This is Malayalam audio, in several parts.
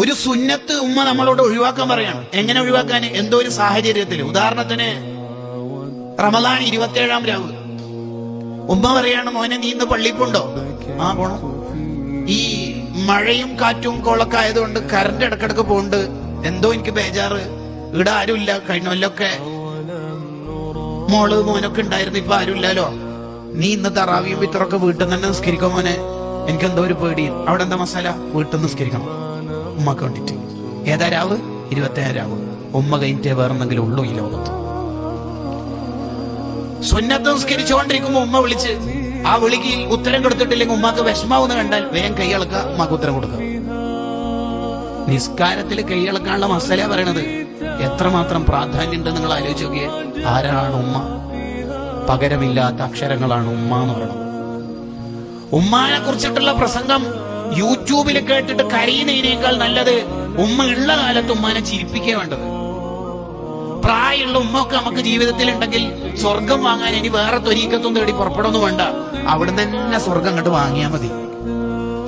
ഒരു സുന്നത്ത് ഉമ്മ നമ്മളോട് ഒഴിവാക്കാൻ പറയണം. എങ്ങനെ ഒഴിവാക്കാൻ? എന്തോ ഒരു സാഹചര്യത്തിൽ. ഉദാഹരണത്തിന് റമദാൻ ഇരുപത്തിയേഴാം രാവ്. ഉമ്മ പറയാണ് മോനെ നീ ഇന്ന് പള്ളിപ്പുണ്ടോ പോണ്ടോ? ആ പോണം. ഈ മഴയും കാറ്റും കോളൊക്കെ ആയതുകൊണ്ട് കറണ്ട് ഇടക്കിടക്ക് പോണ്ട് എന്തോ എനിക്ക് ബേജാറ്. ഇവിടെ ആരുമില്ല. കഴിഞ്ഞ കൊല്ലൊക്കെ മോൾ മോനൊക്കെ ഉണ്ടായിരുന്നു. ഇപ്പൊ ആരുമില്ലല്ലോ. നീ ഇന്ന് തറാവിയും പിത്തറൊക്കെ വീട്ടിൽ തന്നെ നിസ്കരിക്കും മോനെ? എനിക്ക് എന്തോ ഒരു പേടിയും. അവിടെ എന്താ മസാല? വീട്ടിൽ നിസ്കരിക്കണം. ഉമ്മക്ക് വേണ്ടിട്ട് ഏതാ രാവ്? ഇരുപത്തേഴ് രാവ്. ഉമ്മ കഴിഞ്ഞിട്ടേ വേറെന്തെങ്കിലും ഉള്ളൂ ഈ ലോകത്ത്. സുന്നത്ത് ഉമ്മ വിളിച്ച് ആ വിളിക്ക് ഉത്തരം കൊടുത്തിട്ടില്ലെങ്കിൽ ഉമ്മാക്ക് വിഷമാവുന്ന കണ്ടാൽ വേഗം കൈയളക്ക ഉമ്മാക്ക് ഉത്തരം കൊടുക്കുക. നിസ്കാരത്തിൽ കൈയളക്കാനുള്ള മസല പറയണത്. എത്രമാത്രം പ്രാധാന്യം ഉണ്ട് നിങ്ങൾ ആലോചിച്ച് നോക്കിയേ. ആരാണ് ഉമ്മ? പകരമില്ലാത്ത അക്ഷരങ്ങളാണ് ഉമ്മ എന്ന് പറയുന്നത് ഉമ്മാനെ കുറിച്ചിട്ടുള്ള പ്രസംഗം യൂട്യൂബിൽ കേട്ടിട്ട് കരയുന്നതിനേക്കാൾ നല്ലത് ഉമ്മ ഉള്ള കാലത്ത് ഉമ്മനെ ചിരിപ്പിക്കുക വേണ്ടത്. പ്രായമുള്ള ഉമ്മൊക്കെ നമുക്ക് ജീവിതത്തിൽ ഉണ്ടെങ്കിൽ സ്വർഗം വാങ്ങാൻ ഇനി വേറെ ത്വരീക്കത്തും തേടി പുറപ്പെടുന്നു വേണ്ട. അവിടെ തന്നെ സ്വർഗം കണ്ട് വാങ്ങിയാൽ മതി.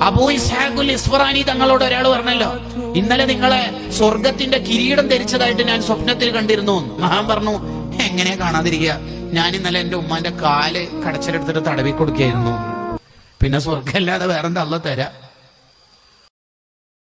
അബൂ ഇസ്ഹാഖുൽ ഇസ്ഫറാനി തങ്ങളോട് ഒരാൾ പറഞ്ഞല്ലോ ഇന്നലെ നിങ്ങളെ സ്വർഗത്തിന്റെ കിരീടം ധരിച്ചതായിട്ട് ഞാൻ സ്വപ്നത്തിൽ കണ്ടിരുന്നു. മഹാൻ പറഞ്ഞു എങ്ങനെ കാണാതിരിക്കുക? ഞാൻ ഇന്നലെ എന്റെ ഉമ്മാന്റെ കാൽ കടച്ചിലെടുത്തിട്ട് തടവി കൊടുക്കുകയായിരുന്നു പിന്നെ സ്വർഗം അല്ലാതെ വേറെന്താ അല്ല തരാ?